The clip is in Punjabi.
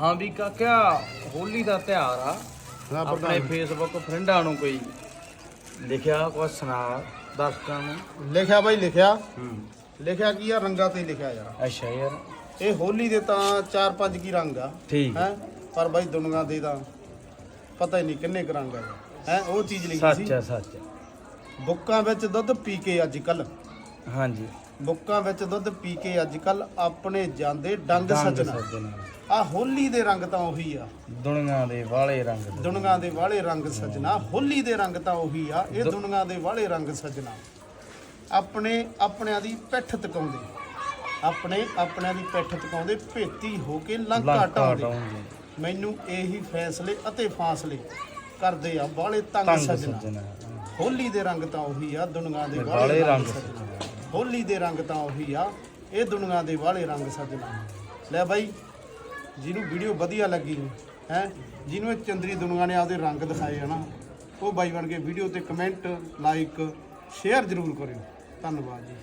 ਹਾਂ ਵੀ ਕਾਕਿਆ ਹੋਲੀ ਦਾ ਤਿਉਹਾਰ ਆ। ਹਾਂ ਆਪਣੇ ਪ੍ਰਧਾਨ ਫੇਸਬੁੱਕ ਫਰੈਂਡਾਂ ਨੂੰ ਕੋਈ ਲਿਖਿਆ ਕੁਛ ਸੁਣਾ ਦਰਸ਼ਕਾਂ ਨੂੰ। ਲਿਖਿਆ ਬਾਈ ਲਿਖਿਆ। ਹੂੰ। ਲਿਖਿਆ ਕੀ ਆ? ਰੰਗਾਂ ਤੇ ਲਿਖਿਆ ਯਾਰ। ਅੱਛਾ ਯਾਰ। ਇਹ ਹੋਲੀ ਦੇ ਤਾਂ 4-5 ਕੀ ਰੰਗ ਆ। ਠੀਕ। ਹੈ? ਪਰ ਬਾਈ ਦੁਨੀਆ ਦੇ ਤਾਂ ਪਤਾ ਹੀ ਨਹੀਂ ਕਿੰਨੇ ਕੁ ਰੰਗ ਆ। ਹੈ? ਉਹ ਚੀਜ਼ ਲਿਖੀ ਸੀ। ਸੱਚ ਆ ਸੱਚ ਆ। ਬੁੱਕਾਂ ਵਿੱਚ ਦੁੱਧ ਪੀ ਕੇ ਅੱਜ ਕੱਲ ਹਾਂਜੀ। ਬੁੱਕਾਂ ਵਿੱਚ ਦੁੱਧ ਪੀ ਕੇ ਅੱਜ ਕੱਲ ਆਪਣੇ ਜਾਂਦੇ ਡੰਗ ਸੱਜਣਾ। ਆ ਹੋਲੀ ਦੇ ਰੰਗ ਤਾਂ ਉਹੀ ਆ। ਦੁਨੀਆਂ ਦੇ ਵਾਲੇ ਰੰਗ। ਦੁਨੀਆ ਦੇ ਵਾਲੇ ਰੰਗ ਸੱਜਣਾ। ਹੋਲੀ ਦੇ ਰੰਗ ਤਾਂ ਉਹੀ ਆ। ਇਹ ਦੁਨੀਆ ਦੇ ਵਾਲੇ ਰੰਗ ਸੱਜਣਾ। ਆਪਣੇ ਆਪਣਿਆਂ ਦੀ ਪਿੱਠ ਤਕਾਉਂਦੇ। ਆਪਣੇ ਆਪਣਿਆਂ ਦੀ ਪਿੱਠ ਤਕਾਉਂਦੇ। ਭੇਤੀ ਹੋ ਕੇ ਲੰਕਾ ਲੰਕਾ ਟਾਉਂਦੇ ਮੈਨੂੰ ਇਹੀ ਫੈਸਲੇ ਅਤੇ ਫਾਸਲੇ ਕਰਦੇ ਆ। ਬਾਲੇ ਤੰਗ ਸੱਜਣਾ। ਹੋਲੀ ਦੇ ਰੰਗ ਤਾਂ ਉਹੀ ਆ। ਦੁਨੀਆ ਦੇ ਵਾਲੇ ਵਾਲੇ ਰੰਗ ਸੱਜਣਾ। ਹੋਲੀ ਦੇ ਰੰਗ ਤਾਂ ਉਹੀ ਆ, ਇਹ ਦੁਨੀਆ ਦੇ ਵਾਲੇ ਰੰਗ ਸੱਜਣਾ ਲੈ ਬਾਈ, ਜਿਹਨੂੰ ਵੀਡੀਓ ਵਧੀਆ ਲੱਗੀ, ਹੈ, ਜਿਹਨੂੰ ਇਹ ਚੰਦਰੀ ਦੁਨੀਆ ਨੇ ਆਪਦੇ ਰੰਗ ਦਿਖਾਏ ਆ ਨਾ, ਉਹ ਬਾਈ ਬਣ ਕੇ ਵੀਡੀਓ ਤੇ ਕਮੈਂਟ ਲਾਈਕ ਸ਼ੇਅਰ ਜ਼ਰੂਰ ਕਰਿਓ। ਧੰਨਵਾਦ ਜੀ।